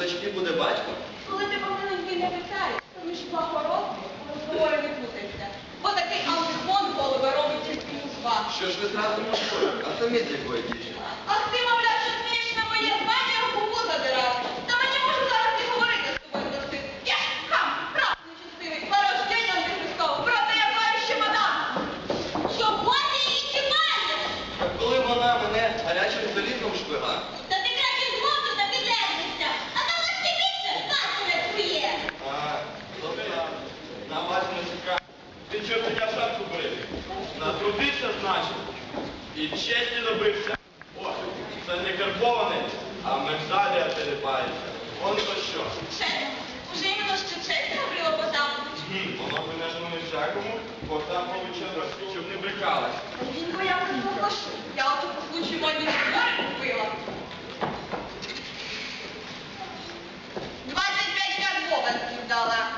дочки буде батько? Коли ти помиленький не вітаєш, то між благородні розговори не путаються. Бо такий антифон голови робить тільки музва. Що ж ви зразу можете? А самі з якої діжі? Ах ти, мовляв, і честі добився. О, це не карбований, а мигдалія телепається. Он то що? Честь, уже іменно що честь говорила позавтра. Гм, Воно винежено не всякому, Потаповича, щоб не брикалась. Він боявся заплашу. Я ото по случаю модні збори купила. 25 карбованців дала.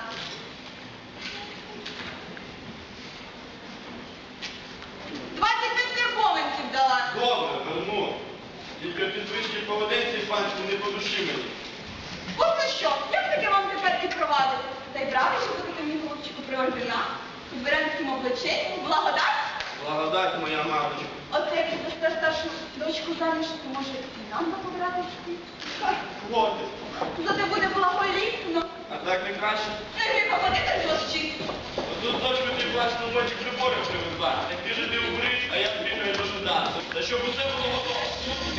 Поведенці панські не по душі мені. От за що? Як таке вам тепер відпровадити? Та й правда, що будете мені голубчику при орденах? У дворянському облаченні? Благодать? Благодать моя мамочка. Оце як ти старшу дочку заміж, то може і нам забирати Хлопець. Зате буде благоліпно. А так не краще? Не гріха водити злощить. Тут дочку ти власну ночі прибори привезла. Так ти ж ти убриш, а я бігаю до суда. Та щоб усе було готово. Звісно,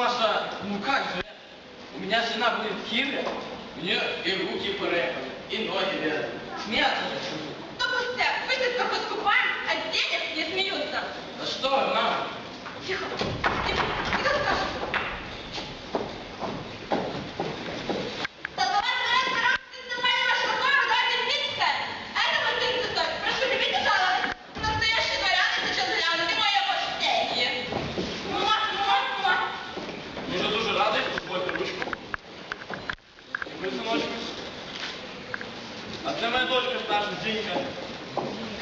Только мамаша, ну как же? У меня жена будет в Киеве, у нее и руки поехали, и ноги вязаны. Смеяться же чужу. То пусте, вы тут как скупаем, а денег не смеются. Да что вы, мама?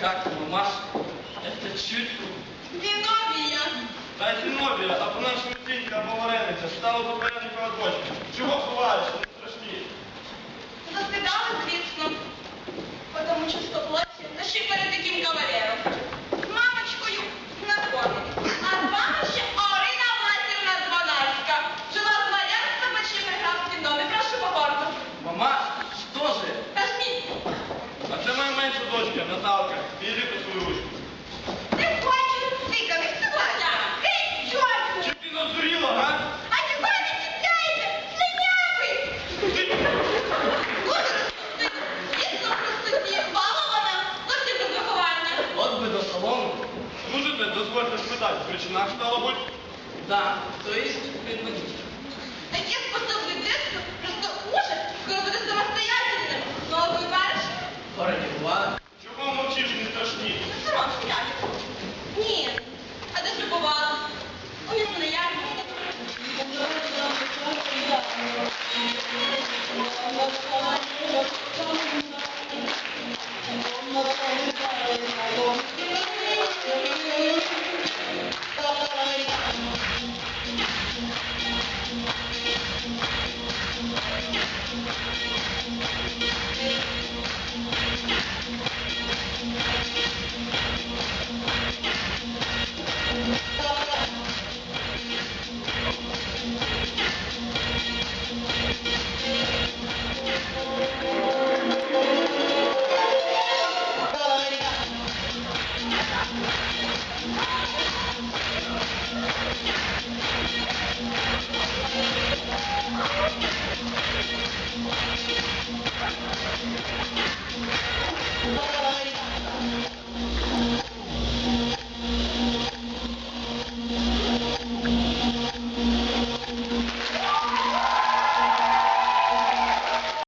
Как мамаша? Это чуть Зиновия. Та й Зіновія, а по-нашому Зінька або варениця, стала попередникова дочка. Чого ховаєшся, не страшні? Заскидали, звісно, потому що стоплоті, та ще й перед таким кавалером. З мамочкою на коні. А з вами ще Орина Власівна Звонарська. Жила з дворянства в Бачі Графськім домі. Прошу покорно. Мамаша, что же? Кашміть. А це моя менша дочка, Наталка. Іди по свою ручку. Не хочу циками, согласна. Гей, чорту! Чи ти надуріла, га? А чого ви чіпляєте? Слиняви! Боже, Звісно, простоті, балована, зовсім без виховання. Вот бы до салона. Служите, дозвольте спитати, причина стало бути? Да, то есть предводитель.